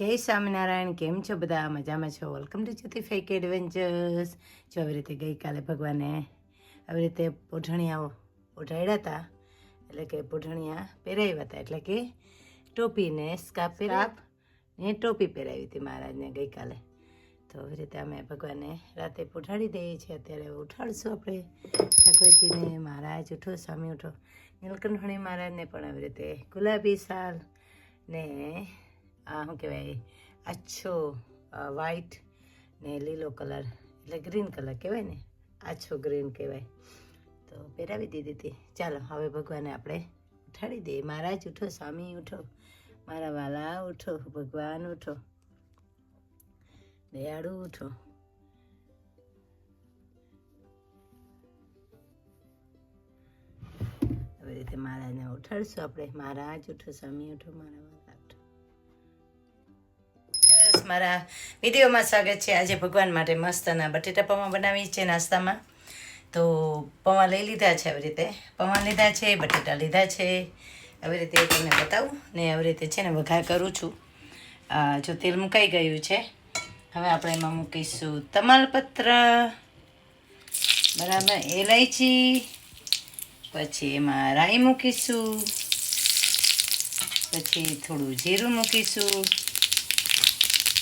જય સ્વામિનારાયણ કેમ છો બધા? મજામાં છો? Welcome to Jyoti fake adventures જો આવી રીતે ગઈકાલે ભગવાને આવી રીતે પોઢણિયાઓ પોઢાડ્યા હતા એટલે કે પોઢણિયા પહેરાવ્યા હતા એટલે કે ટોપીને સ્કાપ પહેરાપ ને ટોપી પહેરાવી હતી મહારાજને ગઈકાલે. તો આવી રીતે અમે ભગવાનને રાતે પોઠાડી દઈએ છીએ. અત્યારે ઉઠાડશું આપણે. ઠાકોરજીને મહારાજ ઉઠો સ્વામી ઉઠો. નીલકંઠણી મહારાજને પણ આવી રીતે ગુલાબી સાલ ને શું કહેવાય? આછો વ્હાઈટ ને લીલો કલર, એટલે ગ્રીન કલર કહેવાય ને? આછો ગ્રીન કહેવાય. તો પહેરાવી દીધી હતી. ચાલો, હવે ભગવાને આપણે ઉઠાડી દઈએ. મહારાજ, ઉઠો, સ્વામી, ઉઠો. મારા વાલા, ઉઠો, ભગવાન, ઉઠો. દયાળુ, ઉઠો. આવી રીતે મહારાજને ઉઠાડશું આપણે. મહારાજ, ઉઠો, સ્વામી, ઉઠો, મારા વાલા. મારા વિડીયોમાં સ્વાગત છે. આજે ભગવાન માટે મસ્તના બટેટા પૌવા બનાવી છે નાસ્તામાં. તો પૌવા લઈ લીધા છે આવી રીતે. પૌવા લીધા છે, બટેટા લીધા છે. આવી રીતે તમને બતાવું ને આવી રીતે છે ને વઘાર કરું છું. જો તેલ મુકાઈ ગયું છે. હવે આપણે એમાં મૂકીશું તમાલપત્ર. બરાબર એલાયચી પછી એમાં રાઈ મૂકીશું. પછી થોડું જીરું મૂકીશું.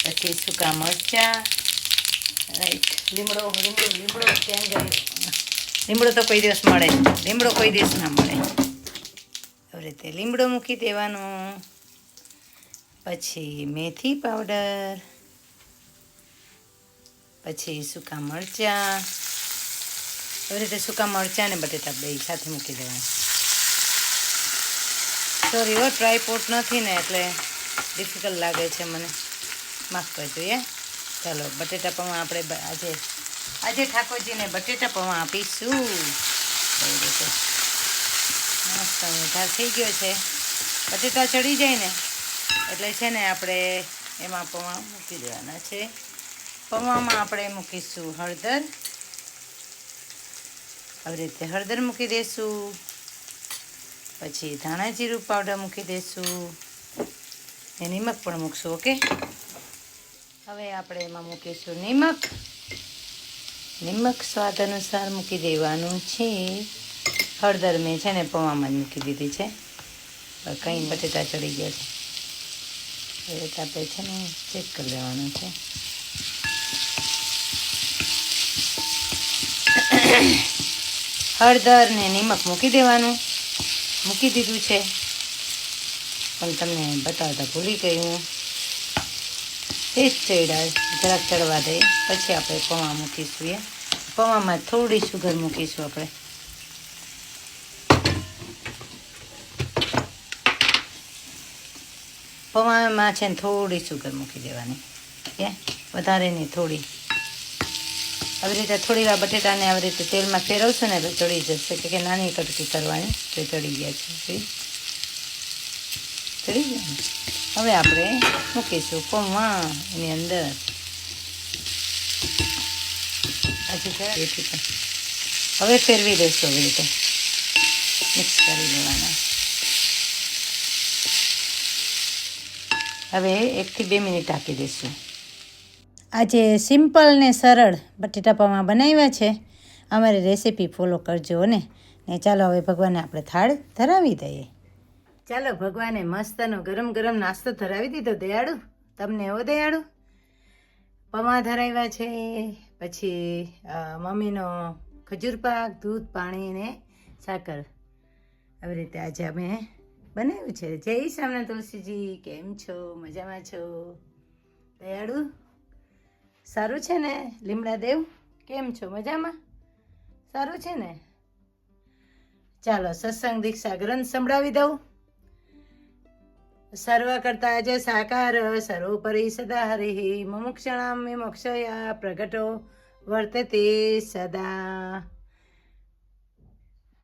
પછી સૂકા મરચાં? રાઈટ. લીમડો લીમડો લીમડો ક્યાં જાય લીમડો તો કોઈ દિવસ મળે લીમડો કોઈ દિવસ ના મળે. આવી રીતે લીમડો મૂકી દેવાનો. પછી મેથી પાવડર. પછી સૂકા મરચાં. એવી રીતે સૂકા મરચાં અને બટેટા બે સાથે મૂકી દેવાના. સોરી હો પોટ નથી ને એટલે ડિફિકલ્ટ લાગે છે મને. માફ કરજો એ ચાલો, બટેટા પૌવા આપણે આજે આજે ઠાકોરજીને બટેટા પૌવા આપીશું. એવી રીતે? મસ્ત વધાર થઈ ગયો છે. બટેટા ચડી જાય ને, એટલે છે ને આપણે એમાં પૌવા મૂકી દેવાના છે. પૌવામાં આપણે મૂકીશું હળદર. આવી રીતે હળદર મૂકી દઈશું પછી ધાણા જીરું પાવડર મૂકી દઈશું એ નિમક પણ મૂકશું, ઓકે? હવે આપણે એમાં મૂકીશું નિમક. નિમક સ્વાદ અનુસાર મૂકી દેવાનું છે. હળદર મેં છે ને પૌવામાં મૂકી દીધી છે. કંઈ બટેટા ચડી ગયા છે. એ રીતે છે ને ચેક કરી લેવાનું છે. હળદર ને નિમક મૂકી દેવાનું. મૂકી દીધું છે. પણ તમને બતાવતા ભૂલી ગઈ હું. તે જ ચડ્યા જરાક ચડવા દઈએ. પછી આપણે પૌવા મૂકીશું એ. પૌવામાં થોડી સુગર મૂકીશું આપણે. પૌવામાં છે ને થોડી સુગર મૂકી દેવાની. કે વધારે નહીં થોડી. આવી રીતે થોડી વાર બટેટાને આવી રીતે તેલમાં ફેરવશો ને તો ચડી જશે. કે નાની કટકી કરવાની તો ચડી ગયા છે. ચડી હવે આપણે મૂકીશું પૌવા એની અંદર. હવે ફેરવી દઈશું એવી રીતે. મિક્સ કરી દેવાના હવે એકથી બે મિનિટ ઢાંકી દઈશું. આજે સિમ્પલ ને સરળ બટેટા પૌવા બનાવ્યા છે. અમારી રેસીપી ફોલો કરજો ને ને ચાલો હવે ભગવાનને આપણે થાળ ધરાવી દઈએ. ચાલો ભગવાને મસ્તનો ગરમ ગરમ નાસ્તો ધરાવી દીધો, દયાળુ. તમને એવો દયાળુ? પમા ધરાવ્યા છે, પછી મમ્મીનો ખજૂર પાક, દૂધ, પાણી ને સાકર. આવી રીતે આજે અમે બનાવ્યું છે. જય સામે તુલસીજી, કેમ છો? મજામાં છો? દયાળુ, સારું છે ને? લીમડા દેવ, કેમ છો? મજામાં? સારું છે ને? ચાલો, સત્સંગ દીક્ષા ગ્રંથ સંભળાવી દઉં. સર્વ કરતા જ સાકાર સર્વોપરી સદા હરિ મુમુક્ષણામ વિમોક્ષયા પ્રગટો વર્તતે સદા